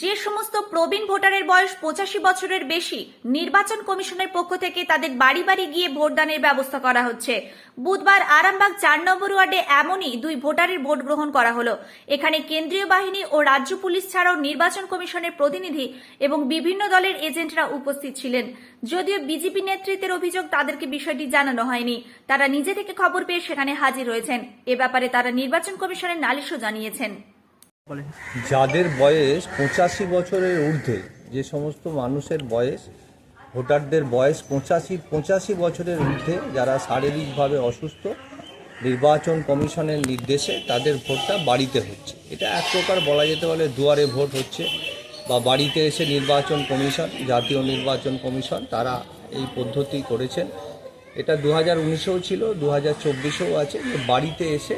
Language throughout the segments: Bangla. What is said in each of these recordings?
যে সমস্ত প্রবীণ ভোটারের বয়স পঁচাশি বছরের বেশি, নির্বাচন কমিশনের পক্ষ থেকে তাদের বাড়ি বাড়ি গিয়ে ভোটদানের ব্যবস্থা করা হচ্ছে। বুধবার আরামবাগ চার নম্বর ওয়ার্ডে এমনই দুই ভোটারের ভোট গ্রহণ করা হলো। এখানে কেন্দ্রীয় বাহিনী ও রাজ্য পুলিশ ছাড়াও নির্বাচন কমিশনের প্রতিনিধি এবং বিভিন্ন দলের এজেন্টরা উপস্থিত ছিলেন। যদিও বিজেপি নেতৃত্বের অভিযোগ তাদেরকে বিষয়টি জানানো হয়নি, তারা নিজে থেকে খবর পেয়ে সেখানে হাজির হয়েছেন এ ব্যাপারে তারা নির্বাচন কমিশনের নালিশও জানিয়েছেন। যাদের বয়স পঁচাশি বছরের ঊর্ধ্বে, যে সমস্ত মানুষের বয়স, ভোটারদের বয়স পঁচাশি পঁচাশি বছরের ঊর্ধ্বে যারা শারীরিকভাবে অসুস্থ, নির্বাচন কমিশনের নির্দেশে তাদের ভোটটা বাড়িতে হচ্ছে। এটা এক প্রকার বলা যেতে পারে দুয়ারে ভোট হচ্ছে বা বাড়িতে এসে নির্বাচন কমিশন, জাতীয় নির্বাচন কমিশন, তারা এই পদ্ধতি করেছেন। এটা দু হাজার উনিশেও ছিল দু হাজার চব্বিশেও আছে যে বাড়িতে এসে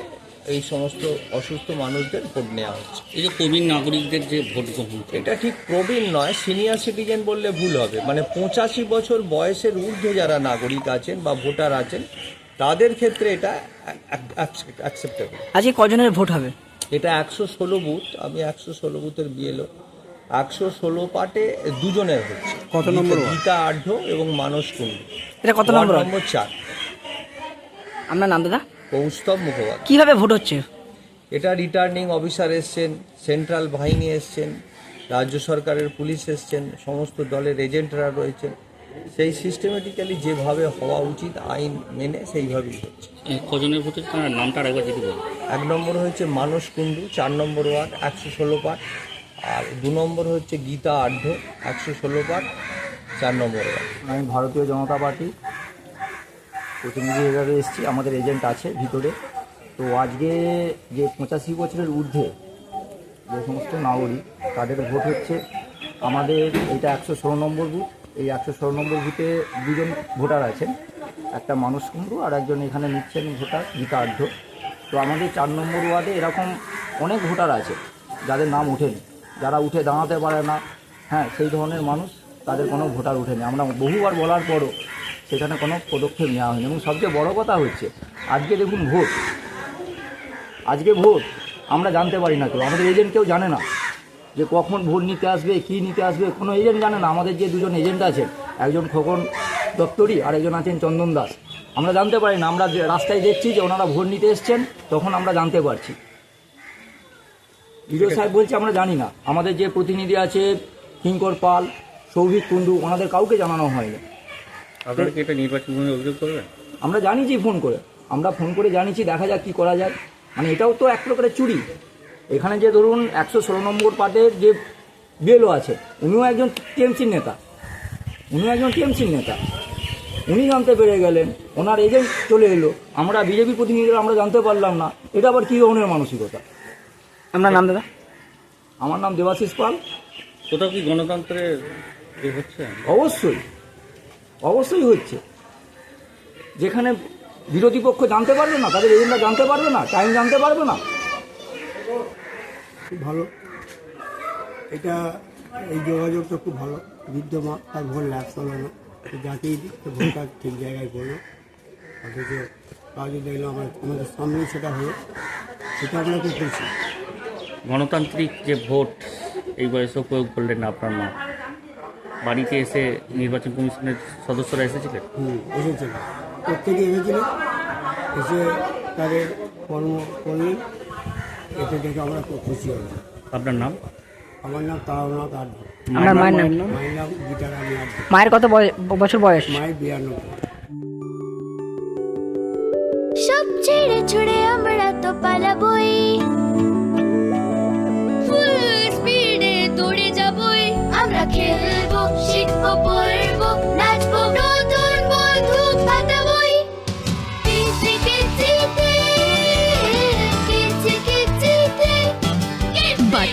এই সমস্ত অসুস্থ মানুষদের ভোট নেওয়া হচ্ছে। এই যে প্রবীণ নাগরিকদের যে ভোট গ্রহণ এটা ঠিক প্রবীণ নয় সিনিয়র সিটিজেন বললে ভুল হবে। মানে পঁচাশি বছর বয়সের ঊর্ধ্বে যারা নাগরিক আছেন বা ভোটার আছেন তাদের ক্ষেত্রে এটা অ্যাকসেপ্টেবল আজকে কজনের ভোট হবে? এটা একশো ষোলো বুথ আমি একশো ষোলো বুথের বিএলও একশো ষোলো পার্টে দুজনের হচ্ছে। কত নম্বর? গীতা আঢ্য এবং মানস কুণ্ডু। এটা কত নম্বর? নম্বর চার। আপনার নাম দাদা? কৌস্তব মুখোপাধ্যায়। কীভাবে ভোট হচ্ছে? এটা রিটার্নিং অফিসার এসছেন সেন্ট্রাল বাহিনী এসছেন রাজ্য সরকারের পুলিশ এসছেন সমস্ত দলের এজেন্টরা রয়েছেন। সেই সিস্টেমেটিক্যালি যেভাবে হওয়া উচিত আইন মেনে সেইভাবেই হচ্ছে। কজনের ভোট? হচ্ছে তার নামটা আরেকবার যদি এক নম্বর হচ্ছে মানস কুণ্ডু চার নম্বর ওয়ার্ড একশো ষোলো পাট আর দু নম্বর হচ্ছে গীতা আঢ্য একশো ষোলো পাট চার নম্বর ওয়ার্ড। আমি ভারতীয় জনতা পার্টি। প্রতিনিধি হিসাবে এসেছি, আমাদের এজেন্ট আছে ভিতরে। তো আজকে যে পঁচাশি বছরের ঊর্ধ্বে যে সমস্ত নাগরিক, তাদের ভোট হচ্ছে আমাদের এইটা একশো ষোলো নম্বর বুথ। এই একশো ষোলো নম্বর বুথে দুজন ভোটার আছেন। একটা মানুষ কুণ্ডু আর একজন এখানে নিচ্ছেন ভোটার গীতা তো আমাদের চার নম্বর ওয়ার্ডে এরকম অনেক ভোটার আছে, যাদের নাম ওঠেনি। যারা উঠে দাঁড়াতে পারে না হ্যাঁ সেই ধরনের মানুষ, তাদের কোনো ভোটার ওঠেনি। আমরা বহুবার বলার পরও সেখানে কোনো পদক্ষেপ নেওয়া হয়নি এবং সবচেয়ে বড় কথা হচ্ছে, আজকে দেখুন ভোট। আজকে ভোট, আমরা জানতে পারি না কেউ। আমাদের এজেন্ট কেউ জানে না যে কখন ভোট নিতে আসবে, কি নিতে আসবে, কোনো এজেন্ট জানে না। আমাদের যে দুজন এজেন্ট আছেন, একজন খোকন দপ্তরি আর একজন আছেন চন্দন দাস। আমরা জানতে পারি না, আমরা রাস্তায় দেখছি যে ওনারা ভোট নিতে এসছেন, তখন আমরা জানতে পারছি। বিডিও সাহেব বলছে, আমরা জানি না। আমাদের যে প্রতিনিধি আছে কিঙ্কর পাল, সৌভিক কুণ্ডু, ওনাদের কাউকে জানানো হয়নি। আপনারা কি এটা নির্বাচন কমিশনে অভিযোগ করবেন? আমরা জানিছি ফোন করে। আমরা ফোন করে জানিছি দেখা যাক কি করা যায়। মানে এটাও তো এক প্রকারের চুরি। এখানে যে ধরুন একশো ষোলো নম্বর পার্টের যে বিএলও আছে উনিও একজন টিএমসির নেতা। উনিও একজন টিএমসির নেতা। উনি জানতে পেরে গেলেন ওনার এজেন্ট চলে এলো। আমরা বিজেপি প্রতিনিধিরা আমরা জানতে পারলাম না। এটা আবার কী ধরনের মানসিকতা? আপনার নাম দাদা? আমার নাম দেবাশিস পাল। কোথাও কি গণতন্ত্রের হচ্ছে? অবশ্যই। অবশ্যই হচ্ছে। যেখানে বিরোধী পক্ষ জানতে পারবে না তাদের এজেন্টরা জানতে পারবে না টাইম জানতে পারবে না। খুব ভালো। এটা এই যোগাযোগটা খুব ভালো। বৃদ্ধ মা তার ভোট ল্যাপস হলো না। তো যাকেই দিচ্ছে ভোটটা ঠিক জায়গায় পড়ল অথচ কাজে দেখলাম আমার আমাদের সামনেই সেটা হলো। সেটা আমরা খুব খুশি। গণতান্ত্রিক যে ভোট এই বয়সেও প্রয়োগ করলেন আপনার মা বাড়িতে এসে নির্বাচন কমিশনের সদস্যরা এসেছিলেন? হুম এসেছিল প্রত্যেকে এসেছিল এসে তাদের কর্ম করলেন। এতে দেখে আমরা খুব খুশি হলাম। আপনার নাম? আমার নাম তারানাথ আড্ড। আপনার মায়ের নাম? মায়ের নাম গীতারানী আড্ড। মায়ের কত বছর বয়স? মায়ের বিরানব্বই। সব ছেড়ে ছুড়ে আমরা